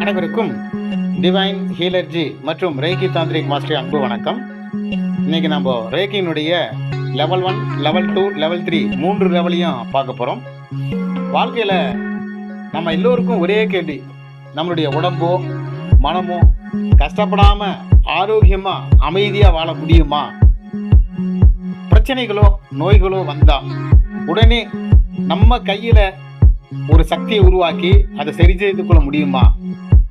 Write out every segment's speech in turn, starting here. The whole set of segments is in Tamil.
அனைவருக்கும் டிவைன் ஹீலர்ஜி மற்றும் ரேகி தாந்திரிக் மாஸ்டர் அன்பு வணக்கம். இன்னைக்கு நம்ம ரேக்கினுடைய level one level two level three மூன்று லெவலையும் பார்க்க போகிறோம் வாழ்க்கையில் நம்ம எல்லோருக்கும் ஒரே கேள்வி. நம்மளுடைய உடம்போ மனமோ கஷ்டப்படாமல் ஆரோக்கியமாக அமைதியாக வாழ முடியுமா? பிரச்சனைகளோ நோய்களோ வந்தால் உடனே நம்ம கையில் ஒரு சக்தியை உருவாக்கி அதை சரி செய்து கொள்ள முடியுமா?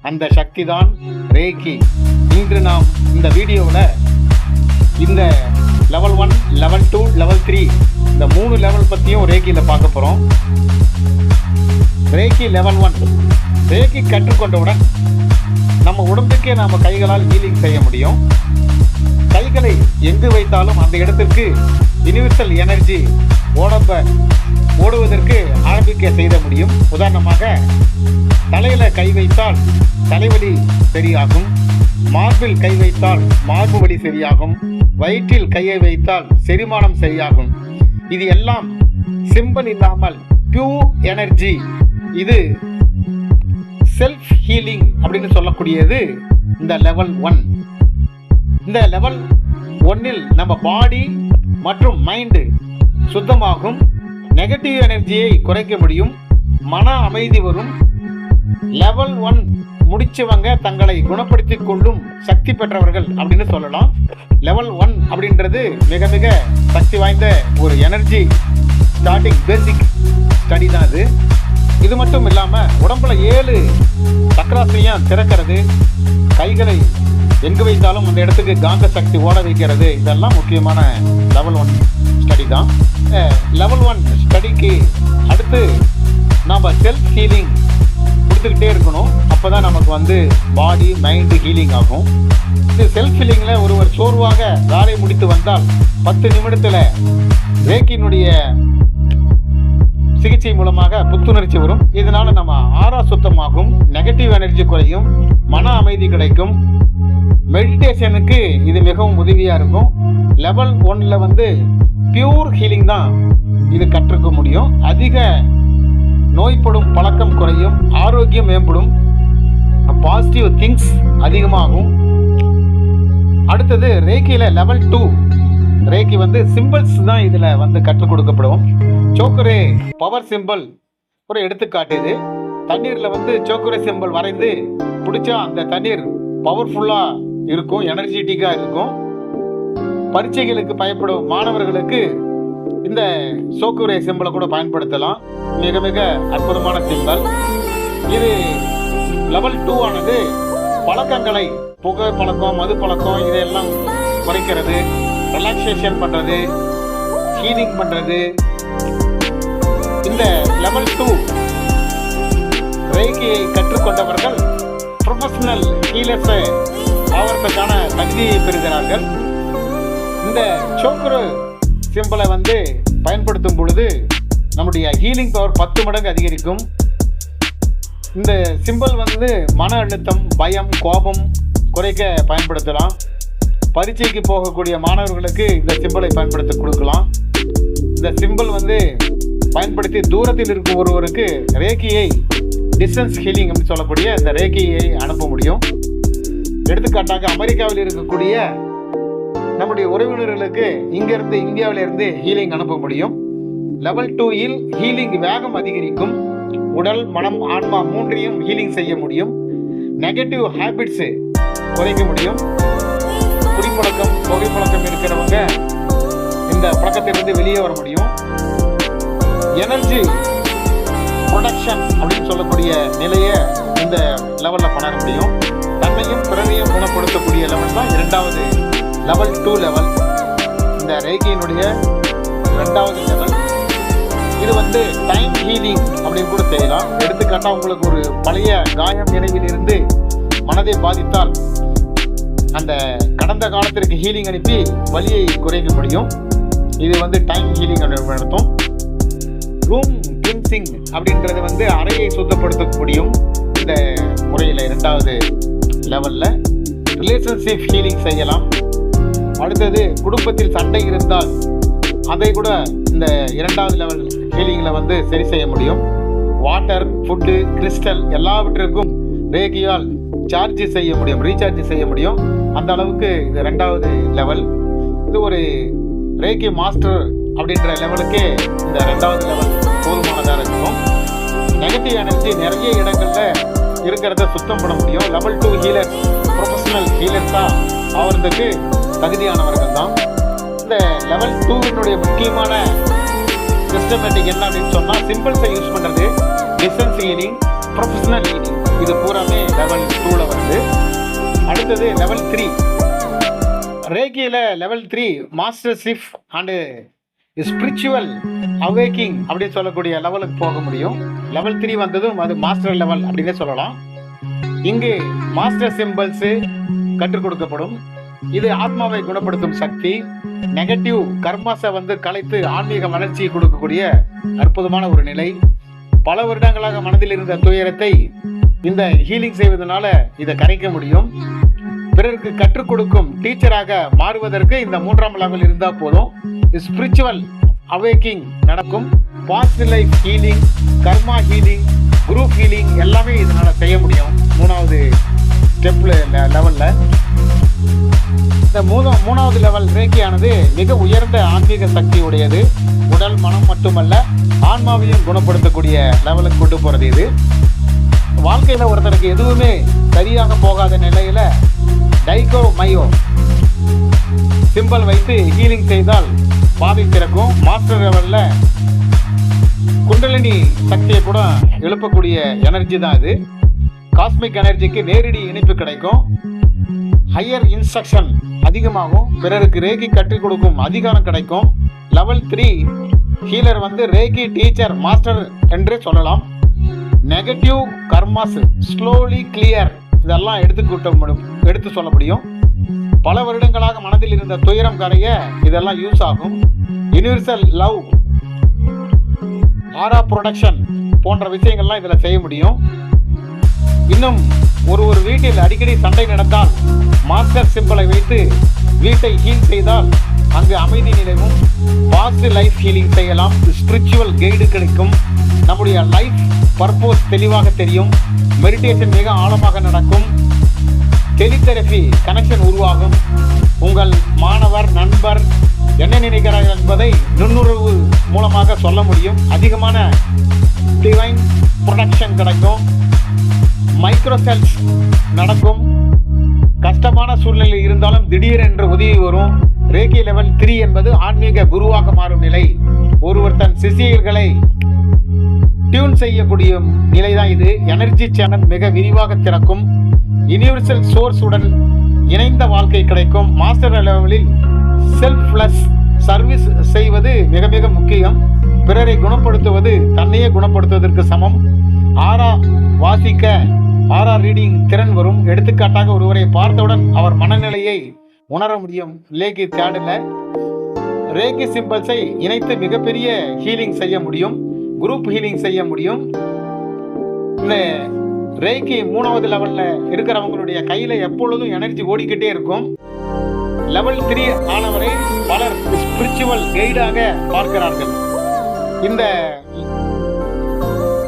அந்த சக்தி தான் ரேக்கி இன்று நாம் இந்த வீடியோவில் இந்த level one level two level three இந்த மூணு லெவல் பற்றியும் ரேக்கியில் பார்க்க போகிறோம் ரேக்கி லெவல் ஒன் ரேக்கி கற்றுக்கொண்டவுடன் நம்ம உடம்புக்கே நாம் கைகளால் ஹீலிங் செய்ய முடியும். கைகளை எங்கு வைத்தாலும் அந்த இடத்திற்கு யூனிவர்சல் எனர்ஜி உடம்பை ஓடுவதற்கு ஆரம்பிக்க செய்த முடியும். உதாரணமாக தலையில கை வைத்தால் தலைவலி சரியாகும். மார்பில் கை வைத்தால் மார்பு வலி சரியாகும். வயிற்றில் கையை வைத்தால் செரிமானம் சரியாகும். இது எல்லாம் சிம்பிள் இல்லாமல் பியூர் எனர்ஜி இது செல்ஃப் ஹீலிங் அப்படின்னு சொல்லக்கூடியது இந்த லெவல் ஒன் இந்த லெவல் ஒன்னில் நம்ம பாடி மற்றும் மைண்டு சுத்தமாகும். நெகட்டிவ் எனர்ஜியை குறைக்க முடியும். மன அமைதி வரும். லெவல் ஒன் முடிச்சவங்க தங்களை குணப்படுத்திக் கொள்ளும் சக்தி பெற்றவர்கள் அப்படின்னு சொல்லலாம். லெவல் ஒன் அப்படின்றது மிக மிக சக்தி வாய்ந்த ஒரு எனர்ஜி ஸ்டார்டிங் பேசிக் ஸ்டடி தான் அது. இது மட்டும் இல்லாமல் உடம்புல ஏழு சக்கராசிரியம் திறக்கிறது. கைகளை எங்கு வைத்தாலும் அந்த இடத்துக்கு காந்த சக்தி ஓட வைக்கிறது. இதெல்லாம் முக்கியமான லெவல் ஒன் ஸ்டடி தான். லெவல் ஒன் ஸ்டடிக்கு அடுத்து நாம் செல்ஃப் ஹீலிங் கொடுத்துக்கிட்டே இருக்கணும். அப்போ தான் நமக்கு வந்து பாடி மைண்டு ஹீலிங் ஆகும். இந்த செல்ஃப் ஹீலிங்கில் ஒருவர் சோர்வாக வேலை முடித்து வந்தால் பத்து நிமிடத்தில் ரேக்கினுடைய சிகிச்சை மூலமாக புத்துணர்ச்சி வரும். இதனால் நம்ம ஆறா சுத்தமாகும். நெகட்டிவ் எனர்ஜி குறையும். மன அமைதி கிடைக்கும். மெடிடேஷனுக்கு இது மிகவும் உதவியாக இருக்கும். லெவல் ஒன்ல வந்து பியூர் ஹீலிங் தான் இது கற்றுக்க முடியும். அதிக நோய்படும் பழக்கம் குறையும் ஆரோக்கியம் மேம்படும் பாசிட்டிவ் திங்ஸ் அதிகமாகும். அடுத்தது ரேக்கியில் லெவல் டூ ரேக்கி வந்து சிம்பிள்ஸ் தான் இதில் வந்து கற்றுக் கொடுக்கப்படும் சோக்கரே பவர் சிம்பிள் ஒரு எடுத்துக்காட்டு இது. தண்ணீரில் வந்து சோக்கரே சிம்பிள் வரைந்து பிடிச்சா அந்த தண்ணீர் பவர்ஃபுல்லாக இருக்கும் எனர்ஜெட்டிக்காக இருக்கும். பரீட்சைகளுக்கு பயப்படும் மாணவர்களுக்கு இந்த சோக்குரை சிம்பிளை கூட பயன்படுத்தலாம். மிக மிக அற்புதமான சிம்பிள். இது லெவல் டூ ஆனது பழக்கங்களை புகை பழக்கம் மது பழக்கம் இதையெல்லாம் குறைக்கிறது. ரிலாக்ஸேஷன் பண்ணுறது ஹீலிங் பண்ணுறது இந்த லெவல் டூ ரேகியை கற்றுக்கொண்டவர்கள் ப்ரொஃபஷனல் ஹீலர்ஸை ஆவறதுக்கான தகுதியை பெறுகிறார்கள். இந்த சோக்குரு சிம்பிளை வந்து பயன்படுத்தும் பொழுது நம்முடைய ஹீலிங் பவர் பத்து மடங்கு அதிகரிக்கும். இந்த சிம்பிள் வந்து மன அழுத்தம் பயம் கோபம் குறைக்க பயன்படுத்தலாம். பரீட்சைக்கு போகக்கூடிய மாணவர்களுக்கு இந்த சிம்பிளை பயன்படுத்த கொடுக்கலாம். இந்த சிம்பிள் வந்து பயன்படுத்தி தூரத்தில் இருக்கும் ஒருவருக்கு ரேக்கியை டிஸ்டன்ஸ் ஹீலிங் அப்படின்னு சொல்லக்கூடிய இந்த ரேக்கியை அனுப்ப முடியும். எடுத்துக்காட்டாக அமெரிக்காவில் இருக்கக்கூடிய நம்முடைய உறவினர்களுக்கு இங்கிருந்து இந்தியாவிலிருந்து ஹீலிங் அனுப்ப முடியும். லெவல் டூயில் ஹீலிங் வேகம் அதிகரிக்கும். உடல் மனம் ஆன்மா மூன்றையும் ஹீலிங் செய்ய முடியும். நெகட்டிவ் ஹேபிட்ஸு குறைக்க முடியும். குடிப்பழக்கம் புகைப்பழக்கம் இருக்கிறவங்க இந்த பழக்கத்திலிருந்து வெளியே வர முடியும். எனர்ஜி ப்ரொடக்ஷன் அப்படின்னு சொல்லக்கூடிய நிலையை இந்த லெவலில் பண்ண முடியும். தன்னையும் பிறவையும் குணப்படுத்தக்கூடிய லெவல் தான் இரண்டாவது லெவல் டூ லெவல் இந்த ரேகியினுடைய ரெண்டாவது லெவல் இது வந்து டைம் ஹீலிங் அப்படின்னு கூட செய்யலாம். எடுத்துக்காட்டால் உங்களுக்கு ஒரு பழைய காயம் நினைவில் இருந்து மனதை பாதித்தால் அந்த கடந்த காலத்திற்கு ஹீலிங் அனுப்பி வலியை குறைக்க முடியும். இது வந்து டைம் ஹீலிங் நடத்தும் ரூம் கிளின்சிங் அப்படின்றது வந்து அறையை சுத்தப்படுத்த முடியும் இந்த முறையில் இரண்டாவது லெவலில் ரிலேஷன்ஷிப் ஹீலிங் செய்யலாம். அடுத்தது குடும்பத்தில் சண்டை இருந்தால் அதை கூட இந்த இரண்டாவது லெவல் ஹீலிங்கில் வந்து சரி செய்ய முடியும். வாட்டர் ஃபுட்டு கிறிஸ்டல் எல்லாவற்றிற்கும் ரேகியால் சார்ஜ் செய்ய முடியும் ரீசார்ஜ் செய்ய முடியும். அந்த அளவுக்கு இது ரெண்டாவது லெவல் இது ஒரு ரேகி மாஸ்டர் அப்படின்ற லெவலுக்கே இந்த ரெண்டாவது லெவல் போதுமானதாக இருக்கும் நெகட்டிவ் எனர்ஜி நிறைய இடங்களில் இருக்கிறத சுத்தம் பண்ண முடியும். லெவல் டூ ஹீலர் ப்ரொஃபஷனல் ஹீலர்ஸாக ஆகிறதுக்கு தகுதியானவர்கள் தான். இந்த லெவல் டூவினுடைய முக்கியமான சிஸ்டமேட்டிக் என்ன அப்படின்னு சொன்னால் சிம்பிள்ஸை யூஸ் பண்ணுறது டிஸ்டன்ஸ் ஹீலிங் ப்ரொஃபஷனல் ஹீலிங் இது பூராமே லெவல் டூவில் வருது. அடுத்தது level three ரேகியில் level three master ship and spiritual awakening அப்படின்னு சொல்லக்கூடிய லெவலுக்கு போக முடியும். லெவல் த்ரீ வந்ததும் அது மாஸ்டர் லெவல் அப்படின்னே சொல்லலாம். இங்கு மாஸ்டர் சிம்பிள்ஸு கற்றுக் கொடுக்கப்படும். இது ஆத்மாவை குணப்படுத்தும் சக்தி. நெகட்டிவ் கர்மாஸை வந்து கலைத்து ஆன்மீக வளர்ச்சியை கொடுக்கக்கூடிய அற்புதமான ஒரு நிலை. பல வருடங்களாக மனதில் இருந்த துயரத்தை இந்த ஹீலிங் செய்வதனால இதை கரைக்க முடியும். பிறருக்கு கற்றுக் கொடுக்கும் டீச்சராக மாறுவதற்கு இந்த மூன்றாம் லெவல் இருந்தால் போதும். ஸ்பிரிச்சுவல் அவேக்கிங் நடக்கும். Past life healing karma healing group healing எல்லாமே இதனால் செய்ய முடியும். மூணாவது ஸ்டெப்பில் லெவலில் இந்த மூணு மூணாவது லெவல் ரேக்கியானது மிக உயர்ந்த ஆன்மீக சக்தி உடையது உடல் மனம் மட்டுமல்ல ஆன்மாவையும் குணப்படுத்தக்கூடிய லெவலுக்கு கொண்டு போகிறது இது. வாழ்க்கையில் ஒருத்தருக்கு எதுவுமே சரியாக போகாத நிலையில் டைகோ மையோ சிம்பல் வைத்து ஹீலிங் செய்தால் பாதை திறக்கும் மாஸ்டர் லெவலில் குண்டலினி சக்தியை கூட எழுப்பக்கூடிய எனர்ஜி தான் இது. காஸ்மிக் எனர்ஜிக்கு நேரடி இணைப்பு கிடைக்கும். ஹையர் இன்ஸ்ட்ரக்ஷன் அதிகமாகும். பிறருக்கு ரேகி கற்றுக் கொடுக்கும் அதிகாரம் கிடைக்கும். லெவல் த்ரீ ஹீலர் வந்து ரேகி டீச்சர் மாஸ்டர் என்றே சொல்லலாம். நெகட்டிவ் கர்மாஸ் ஸ்லோலி கிளியர் இதெல்லாம் எடுத்துக்கிட்ட முடியும் எடுத்து சொல்ல முடியும். பல வருடங்களாக மனதில் இருந்த துயரம் கரைய இதெல்லாம் யூஸ் ஆகும். யுனிவர்சல் லவ் ஆரா ப்ரொடக்ஷன் போன்ற விஷயங்கள்லாம் இதில் செய்ய முடியும். இன்னும் ஒரு ஒரு வீட்டில் அடிக்கடி சண்டை நடந்தால் மாஸ்டர் சிம்பிளை வைத்து வீட்டை ஹீல் செய்தால் அங்கு அமைதி நிலையும் பாசிட்டிவ் லைஃப் ஹீலிங் செய்யலாம். ஸ்பிரிச்சுவல் கைடு கிடைக்கும். நம்முடைய லைஃப் பர்போஸ் தெளிவாக தெரியும். மெடிடேஷன் மிக ஆழமாக நடக்கும். டெலிதெரபி கனெக்ஷன் உருவாகும். உங்கள் மாணவர் நண்பர் என்ன நினைக்கிறார்கள் என்பதை நுண்ணுறவு மூலமாக சொல்ல முடியும். அதிகமான டிவைன் ப்ரொடக்ஷன் கிடைக்கும். மைக்ரோசெல்ஸ் நடக்கும். கஷ்டமான சூழ்நிலை இருந்தாலும் திடீரென்று உதவி வரும். ரேகி லெவல் த்ரீ என்பது ஆன்மீக குருவாக மாறும் நிலை. ஒருவர் தன் சிசியர்களை டியூன் செய்யக்கூடிய நிலை தான் இது. எனர்ஜி சேனல் மிக விரிவாக திறக்கும். யுனிவர்சல் சோர்ஸ் உடன் இணைந்த வாழ்க்கை கிடைக்கும். மாஸ்டர் லெவலில் செல்ஃப்லெஸ் சர்வீஸ் செய்வது மிக மிக முக்கியம். பிறரை குணப்படுத்துவது தன்னையே குணப்படுத்துவதற்கு சமம். ஆரா வாசிக்க ஆரா ரீடிங் திறன் வரும். எடுத்துக்காட்டாக ஒருவரை பார்த்தவுடன் அவர் மனநிலையை உணர முடியும். லேகி தேடல ரேகி சிம்பிள்ஸை இணைத்து மிகப்பெரிய ஹீலிங் செய்ய முடியும். குரூப் ஹீலிங் செய்ய முடியும். இந்த ரேக்கி மூணாவது லெவலில் இருக்கிறவங்களுடைய கையில் எப்பொழுதும் எனர்ஜி ஓடிக்கிட்டே இருக்கும். லெவல் த்ரீ ஆனவரை பலர் ஸ்பிரிச்சுவல் கைடாக பார்க்கிறார்கள். இந்த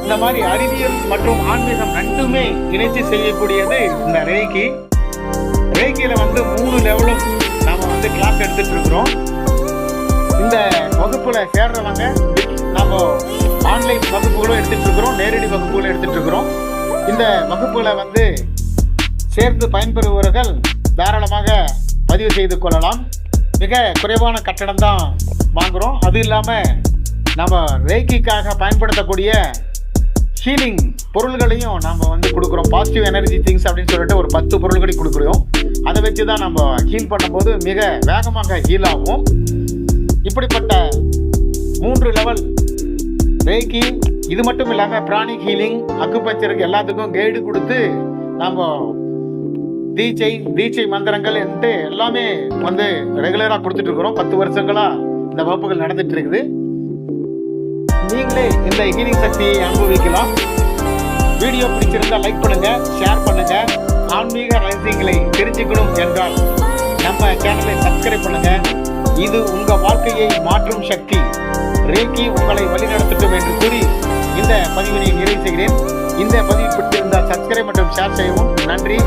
இந்த மாதிரி அறிவியல் மற்றும் ஆன்மீகம் ரெண்டுமே இணைச்சு செய்யக்கூடியது இந்த ரேகி. ரேகியில் வந்து மூணு லெவலும் நாம வந்து கிளாஸ் எடுத்துட்டு இருக்கிறோம் இந்த வகுப்புல சேர்றவங்க நம்ம ஆன்லைன் வகுப்புகளும் எடுத்துட்டு இருக்கிறோம் நேரடி வகுப்புகளும் எடுத்துட்டு இருக்கிறோம் இந்த வகுப்புகளை வந்து சேர்ந்து பயன்பெறுபவர்கள் தாராளமாக பதிவு செய்து கொள்ளலாம். மிக குறைவான கட்டணம் தான் வாங்குகிறோம் அது இல்லாமல் நம்ம ரேக்கிக்காக பயன்படுத்தக்கூடிய ஹீலிங் பொருள்களையும் நம்ம வந்து கொடுக்குறோம். பாசிட்டிவ் எனர்ஜி திங்ஸ் அப்படின்னு சொல்லிட்டு ஒரு பத்து பொருள்களை கொடுக்குறோம். அதை வச்சு தான் நம்ம ஹீல் பண்ணும்போது மிக வேகமாக ஹீல் ஆகும். இப்படிப்பட்ட மூன்று லெவல் ரேக்கி இது மட்டும் இல்லாமல் பிராணிக் ஹீலிங் அக்குபச்சருக்கு எல்லாத்துக்கும் கைடு கொடுத்து நம்ம தீச்சை தீச்சை மந்திரங்கள் என்று எல்லாமே வந்து ரெகுலராக கொடுத்துட்டு இருக்கிறோம் பத்து வருஷங்களா இந்த வகுப்புகள் நடந்துட்டு இருக்குது நீங்களே இந்த ஹீலிங் சக்தியை அனுபவிக்கலாம். வீடியோ பிடிச்சிருந்தா லைக் பண்ணுங்க ஷேர் பண்ணுங்க. ஆன்மீக ரகசியங்களை தெரிஞ்சுக்கணும் என்றால் நம்ம சேனலை சப்ஸ்கிரைப் பண்ணுங்க. இது உங்க வாழ்க்கையை மாற்றும் சக்தி. ரேக்கி உங்களை வழிநடத்தட்டும் என்று கூறி இந்த பதிவினை நிறைவு செய்கிறேன். இந்த பதிவு பிடித்திருந்தால் சப்ஸ்கிரைப் மற்றும் ஷேர் செய்யவும். நன்றி.